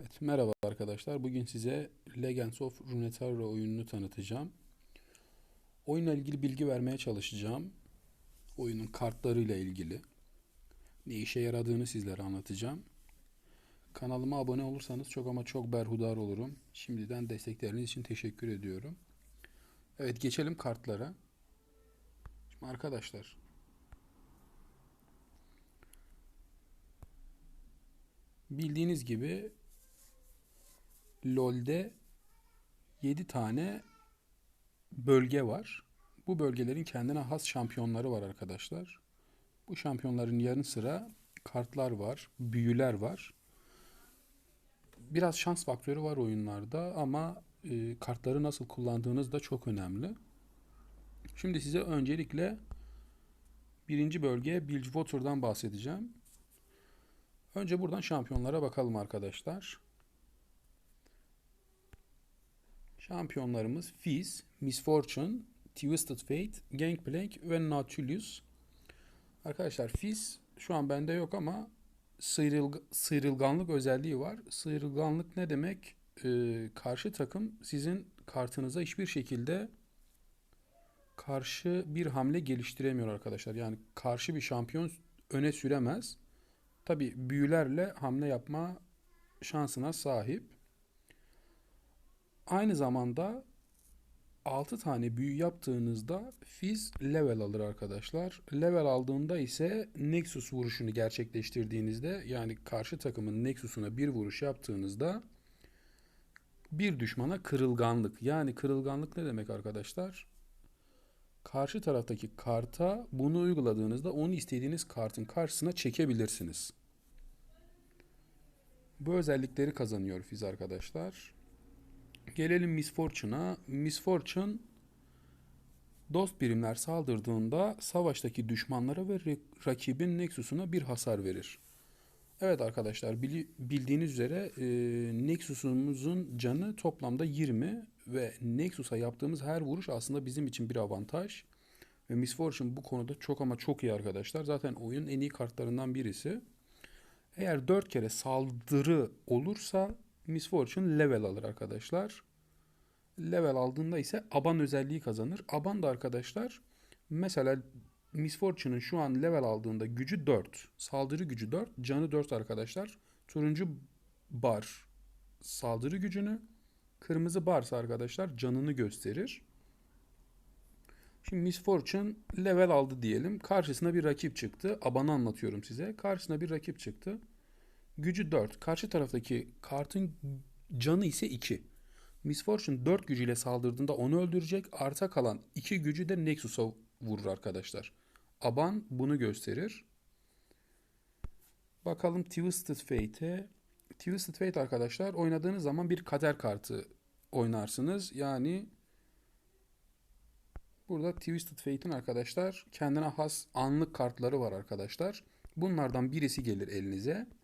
Evet, merhaba arkadaşlar. Bugün size Legends of Runeterra oyununu tanıtacağım. Oyunla ilgili bilgi vermeye çalışacağım. Oyunun kartlarıyla ilgili. Ne işe yaradığını sizlere anlatacağım. Kanalıma abone olursanız çok ama çok berhudar olurum. Şimdiden destekleriniz için teşekkür ediyorum. Evet geçelim kartlara. Şimdi arkadaşlar bildiğiniz gibi LoL'de 7 tane bölge var. Bu bölgelerin kendine has şampiyonları var arkadaşlar. Bu şampiyonların yanı sıra kartlar var, büyüler var. Biraz şans faktörü var oyunlarda ama e, kartları nasıl kullandığınız da çok önemli. Şimdi size öncelikle birinci bölge Bilgewater'dan bahsedeceğim. Önce buradan şampiyonlara bakalım arkadaşlar. Şampiyonlarımız Fizz, Misfortune, Twisted Fate, Gangplank ve Nautilus. Arkadaşlar Fizz şu an bende yok ama sıyrılg sıyrılganlık özelliği var. Sıyrılganlık ne demek? Ee, karşı takım sizin kartınıza hiçbir şekilde karşı bir hamle geliştiremiyor arkadaşlar. Yani karşı bir şampiyon öne süremez. Tabi büyülerle hamle yapma şansına sahip. Aynı zamanda 6 tane büyü yaptığınızda Fizz level alır arkadaşlar. Level aldığında ise Nexus vuruşunu gerçekleştirdiğinizde yani karşı takımın Nexus'una bir vuruş yaptığınızda bir düşmana kırılganlık. Yani kırılganlık ne demek arkadaşlar? Karşı taraftaki karta bunu uyguladığınızda onu istediğiniz kartın karşısına çekebilirsiniz. Bu özellikleri kazanıyor Fizz arkadaşlar. Gelelim Miss Fortune'a. Miss Fortune dost birimler saldırdığında savaştaki düşmanlara ve rakibin Nexus'una bir hasar verir. Evet arkadaşlar bildiğiniz üzere e, Nexus'umuzun canı toplamda 20 ve Nexus'a yaptığımız her vuruş aslında bizim için bir avantaj. Ve Miss Fortune bu konuda çok ama çok iyi arkadaşlar. Zaten oyunun en iyi kartlarından birisi. Eğer 4 kere saldırı olursa Miss Fortune level alır arkadaşlar. Level aldığında ise Aban özelliği kazanır. Aban da arkadaşlar mesela Miss Fortune'ın şu an level aldığında gücü 4. Saldırı gücü 4. Canı 4 arkadaşlar. Turuncu bar saldırı gücünü. Kırmızı barsa arkadaşlar canını gösterir. Şimdi Miss Fortune level aldı diyelim. Karşısına bir rakip çıktı. Aban'ı anlatıyorum size. Karşısına bir rakip çıktı. Gücü 4. Karşı taraftaki kartın canı ise 2. Miss Fortune 4 gücüyle saldırdığında onu öldürecek. Arta kalan 2 gücü de Nexus'a vurur arkadaşlar. Aban bunu gösterir. Bakalım Twisted Fate'e. Twisted Fate arkadaşlar oynadığınız zaman bir kader kartı oynarsınız. Yani burada Twisted Fate'in arkadaşlar kendine has anlık kartları var arkadaşlar. Bunlardan birisi gelir elinize.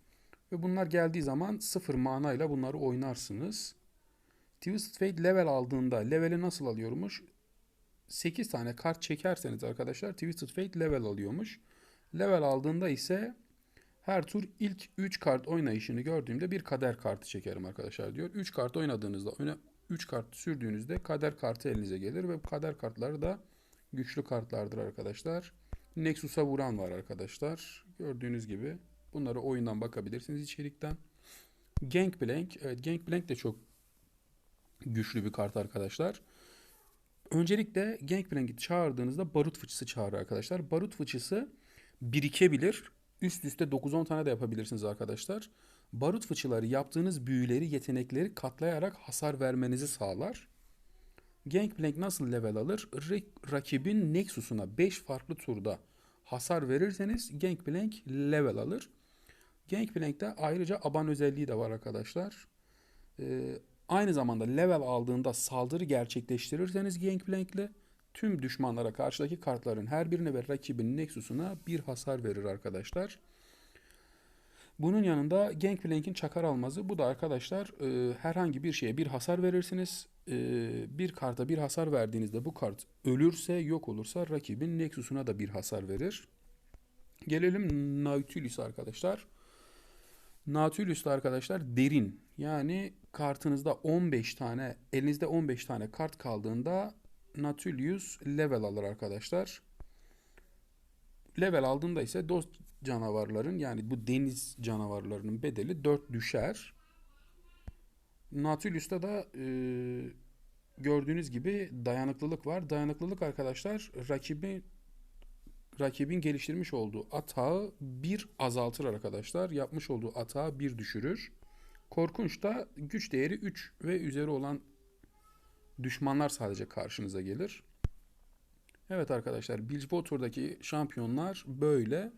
Ve bunlar geldiği zaman sıfır manayla bunları oynarsınız. Twisted Fate level aldığında leveli nasıl alıyormuş? 8 tane kart çekerseniz arkadaşlar Twisted Fate level alıyormuş. Level aldığında ise her tur ilk 3 kart oynayışını gördüğümde bir kader kartı çekerim arkadaşlar diyor. 3 kart oynadığınızda öne 3 kart sürdüğünüzde kader kartı elinize gelir ve kader kartları da güçlü kartlardır arkadaşlar. Nexus'a vuran var arkadaşlar. Gördüğünüz gibi bunları oyundan bakabilirsiniz içerikten. Gangplank, evet Gangplank de çok güçlü bir kart arkadaşlar. Öncelikle Gangplank'i çağırdığınızda barut fıçısı çağırır arkadaşlar. Barut fıçısı birikebilir. Üst üste 9-10 tane de yapabilirsiniz arkadaşlar. Barut fıçıları yaptığınız büyüleri, yetenekleri katlayarak hasar vermenizi sağlar. Gangplank nasıl level alır? rakibin Nexus'una 5 farklı turda hasar verirseniz Gangplank level alır. Gangplank'te ayrıca aban özelliği de var arkadaşlar. Ee, Aynı zamanda level aldığında saldırı gerçekleştirirseniz Gangplank'le tüm düşmanlara karşıdaki kartların her birine ve rakibin Nexus'una bir hasar verir arkadaşlar. Bunun yanında Gangplank'in çakar almazı. Bu da arkadaşlar e, herhangi bir şeye bir hasar verirsiniz. E, bir karta bir hasar verdiğinizde bu kart ölürse yok olursa rakibin Nexus'una da bir hasar verir. Gelelim Nautilus arkadaşlar. Nautilus'ta arkadaşlar derin. Yani kartınızda 15 tane, elinizde 15 tane kart kaldığında Nautilus level alır arkadaşlar. Level aldığında ise dost canavarların yani bu deniz canavarlarının bedeli 4 düşer. Nautilus'ta da e, gördüğünüz gibi dayanıklılık var. Dayanıklılık arkadaşlar rakibi rakibin geliştirmiş olduğu atağı bir azaltır arkadaşlar. Yapmış olduğu atağı bir düşürür. Korkunç da güç değeri 3 ve üzeri olan düşmanlar sadece karşınıza gelir. Evet arkadaşlar Bilgewater'daki şampiyonlar böyle.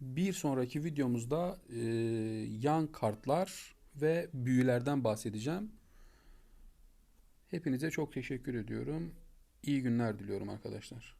Bir sonraki videomuzda e, yan kartlar ve büyülerden bahsedeceğim. Hepinize çok teşekkür ediyorum. İyi günler diliyorum arkadaşlar.